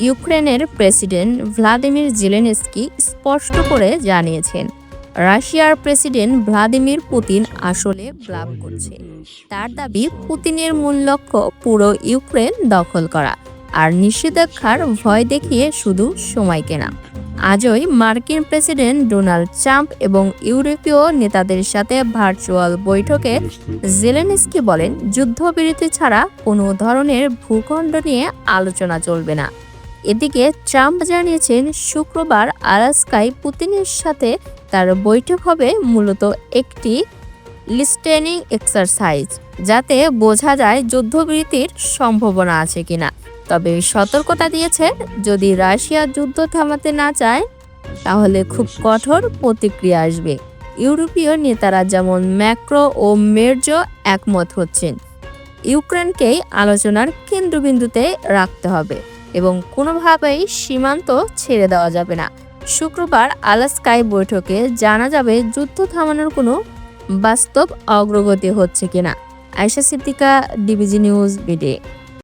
ইউক্রেনের president Vladimir জিলেনস্কি স্পষ্ট করে জানিয়েছেন রাশিয়ার প্রেসিডেন্ট ভ্লাদিমির পুতিন আসলে ব্লাব করছে। তার দাবি পুতিনের মূল লক্ষ্য পুরো ইউক্রেন দখল করা আর নিষেধাজ্ঞার ভয় দেখিয়ে শুধু সময় কেনা। আজই মার্কিন প্রেসিডেন্ট ডোনাল্ড ট্রাম্প এবং ইউরোপীয় নেতাদের সাথে ভার্চুয়াল বৈঠকে জেলেনস্কি বলেন, যুদ্ধবিরতি ছাড়া কোনো ধরনের ভূখণ্ড নিয়ে আলোচনা চলবে না। এদিকে ট্রাম্প জানিয়েছেন, শুক্রবার আলাস্কায় পুতিনের সাথে তার বৈঠক হবে মূলত একটি লিস্টেনিং এক্সারসাইজ, যাতে বোঝা যায় যুদ্ধবিরতির সম্ভাবনা আছে কিনা। তবে সতর্কতা দিয়েছে, যদি রাশিয়া যুদ্ধ থামাতে না চায়, তাহলে খুব কঠোর প্রতিক্রিয়া আসবে। ইউরোপীয় নেতারা যেমন ম্যাক্রো ও মের্জো একমত হচ্ছেন। ইউক্রেনকেই আলোচনার কেন্দ্রবিন্দুতে রাখতে হবে এবং কোনোভাবেই সীমান্ত ছেড়ে দেওয়া যাবে না। শুক্রবার আলাস্কায় বৈঠকে জানা যাবে যুদ্ধ থামানোর কোনো বাস্তব অগ্রগতি হচ্ছে কিনা। Ayesha Siddika, DBC news, বিডে।